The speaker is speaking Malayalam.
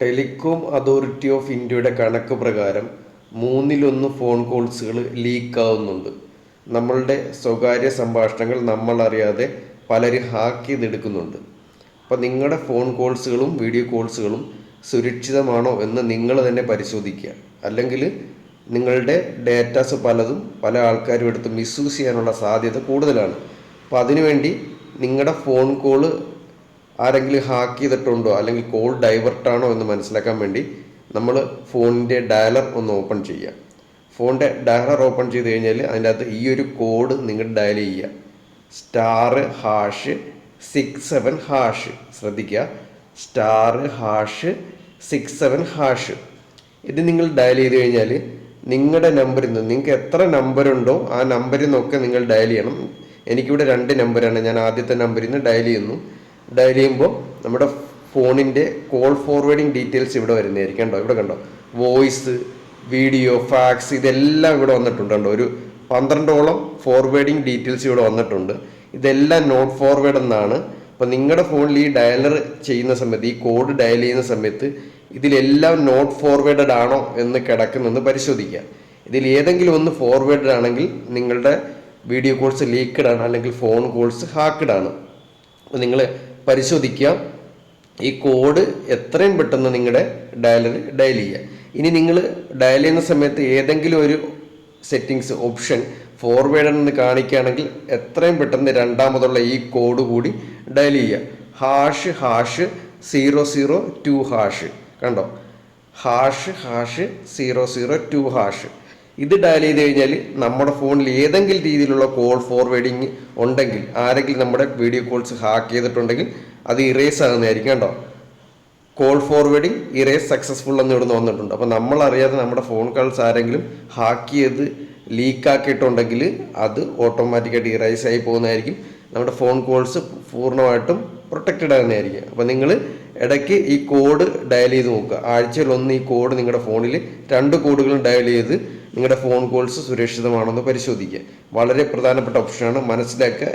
ടെലികോം അതോറിറ്റി ഓഫ് ഇന്ത്യയുടെ കണക്ക് പ്രകാരം മൂന്നിലൊന്ന് ഫോൺ കോൾസുകൾ ലീക്കാവുന്നുണ്ട്. നമ്മളുടെ സ്വകാര്യ സംഭാഷണങ്ങൾ നമ്മൾ അറിയാതെ പലരും ഹാക്ക് ചെയ്തെടുക്കുന്നുണ്ട്. അപ്പോൾ നിങ്ങളുടെ ഫോൺ കോൾസുകളും വീഡിയോ കോൾസുകളും സുരക്ഷിതമാണോ എന്ന് നിങ്ങൾ തന്നെ പരിശോധിക്കുക. അല്ലെങ്കിൽ നിങ്ങളുടെ ഡേറ്റാസ് പലതും പല ആൾക്കാരും എടുത്ത് മിസ്യൂസ് ചെയ്യാനുള്ള സാധ്യത കൂടുതലാണ്. അപ്പോൾ അതിനുവേണ്ടി നിങ്ങളുടെ ഫോൺ കോൾ ആരെങ്കിലും ഹാക്ക് ചെയ്തിട്ടുണ്ടോ? അല്ലെങ്കിൽ കോൾ ഡൈവേർട്ടാണോ എന്ന് മനസ്സിലാക്കാൻ വേണ്ടി നമ്മൾ ഫോണിന്റെ ഡയലർ ഒന്ന് ഓപ്പൺ ചെയ്യുക. ഫോണിന്റെ ഡയലർ ഓപ്പൺ ചെയ്ത് കഴിഞ്ഞാൽ അതിന്റെ അകത്ത് ഈ ഒരു കോഡ് നിങ്ങൾ ഡയൽ ചെയ്യുക. Star hash six seven hash ശ്രദ്ധിക്കുക. Star hash six seven hash ഇത് നിങ്ങൾ ഡയൽ ചെയ്ത് കഴിഞ്ഞാൽ നിങ്ങളുടെ നമ്പറിൽ നിന്ന് നിങ്ങൾക്ക് എത്ര നമ്പർ ഉണ്ടോ ആ നമ്പറിൽ നിന്നൊക്കെ നിങ്ങൾ ഡയൽ ചെയ്യണം. എനിക്കിവിടെ രണ്ട് നമ്പറാണ് ഞാൻ ആദ്യത്തെ നമ്പറിൽ നിന്ന് ഡയൽ ചെയ്യുന്നു. ഡയൽ ചെയ്യുമ്പോൾ നമ്മുടെ ഫോണിന്റെ കോൾ ഫോർവേഡിങ് ഡീറ്റെയിൽസ് ഇവിടെ വരുന്നതായിരിക്കും കണ്ടോ? ഇവിടെ കണ്ടോ? വോയിസ് വീഡിയോ ഫാക്സ് ഇതെല്ലാം ഇവിടെ വന്നിട്ടുണ്ട് കണ്ടോ? ഒരു പന്ത്രണ്ടോളം ഫോർവേഡിങ് ഡീറ്റെയിൽസ് ഇവിടെ വന്നിട്ടുണ്ട്. ഇതെല്ലാം നോട്ട് ഫോർവേഡ് എന്നാണ്. അപ്പോൾ നിങ്ങളുടെ ഫോണിൽ ഈ ഡയലർ ചെയ്യുന്ന സമയത്ത് ഈ കോഡ് ഡയൽ ചെയ്യുന്ന സമയത്ത് ഇതിലെല്ലാം നോട്ട് ഫോർവേഡഡ് ആണോ എന്ന് കിടക്കുന്നെന്ന് പരിശോധിക്കുക. ഇതിൽ ഏതെങ്കിലും ഒന്ന് ഫോർവേഡഡ് ആണെങ്കിൽ നിങ്ങളുടെ വീഡിയോ കോൾസ് ലീക്ക്ഡ് ആണ് അല്ലെങ്കിൽ ഫോൺ കോൾസ് ഹാക്ക്ഡ് ആണ്. അപ്പോൾ നിങ്ങൾ പരിശോധിക്കുക. ഈ കോഡ് എത്രയും പെട്ടെന്ന് നിങ്ങളുടെ ഡയലർ ഡയൽ ചെയ്യുക. ഇനി നിങ്ങൾ ഡയൽ ചെയ്യുന്ന സമയത്ത് ഏതെങ്കിലും ഒരു സെറ്റിങ്സ് ഓപ്ഷൻ ഫോർവേഡ് എന്ന് കാണിക്കുകയാണെങ്കിൽ എത്രയും പെട്ടെന്ന് രണ്ടാമതുള്ള ഈ കോഡ് കൂടി ഡയൽ ചെയ്യുക. Hash hash zero zero two hash കണ്ടോ? Hash hash zero zero two hash ഇത് ഡയൽ ചെയ്ത് കഴിഞ്ഞാൽ നമ്മുടെ ഫോണിൽ ഏതെങ്കിലും രീതിയിലുള്ള കോൾ ഫോർവേഡിങ് ഉണ്ടെങ്കിൽ ആരെങ്കിലും നമ്മുടെ വീഡിയോ കോൾസ് ഹാക്ക് ചെയ്തിട്ടുണ്ടെങ്കിൽ അത് ഇറേസ് ആകുന്നതായിരിക്കും കേട്ടോ. കോൾ ഫോർവേഡിങ് ഇറേസ് സക്സസ്ഫുൾ എന്ന് ഇവിടുന്ന് വന്നിട്ടുണ്ട്. അപ്പോൾ നമ്മൾ അറിയാതെ നമ്മുടെ ഫോൺ കോൾസ് ആരെങ്കിലും ഹാക്ക് ചെയ്ത് ലീക്ക് ആക്കിയിട്ടുണ്ടെങ്കിൽ അത് ഓട്ടോമാറ്റിക്കായിട്ട് ഇറേസ് ആയി പോകുന്നതായിരിക്കും. നമ്മുടെ ഫോൺ കോൾസ് പൂർണമായിട്ടും പ്രൊട്ടക്റ്റഡ് ആകുന്നതായിരിക്കും. അപ്പോൾ നിങ്ങൾ ഇടയ്ക്ക് ഈ കോഡ് ഡയൽ ചെയ്ത് നോക്കുക. ആഴ്ചയിൽ ഒന്ന് ഈ കോഡ് നിങ്ങളുടെ ഫോണിൽ രണ്ട് കോഡുകളും ഡയൽ ചെയ്ത് നിങ്ങളുടെ ഫോൺ കോൾസ് സുരക്ഷിതമാണെന്ന് പരിശോധിക്കുക. വളരെ പ്രധാനപ്പെട്ട ഓപ്ഷനാണ് മനസ്സിലാക്കുക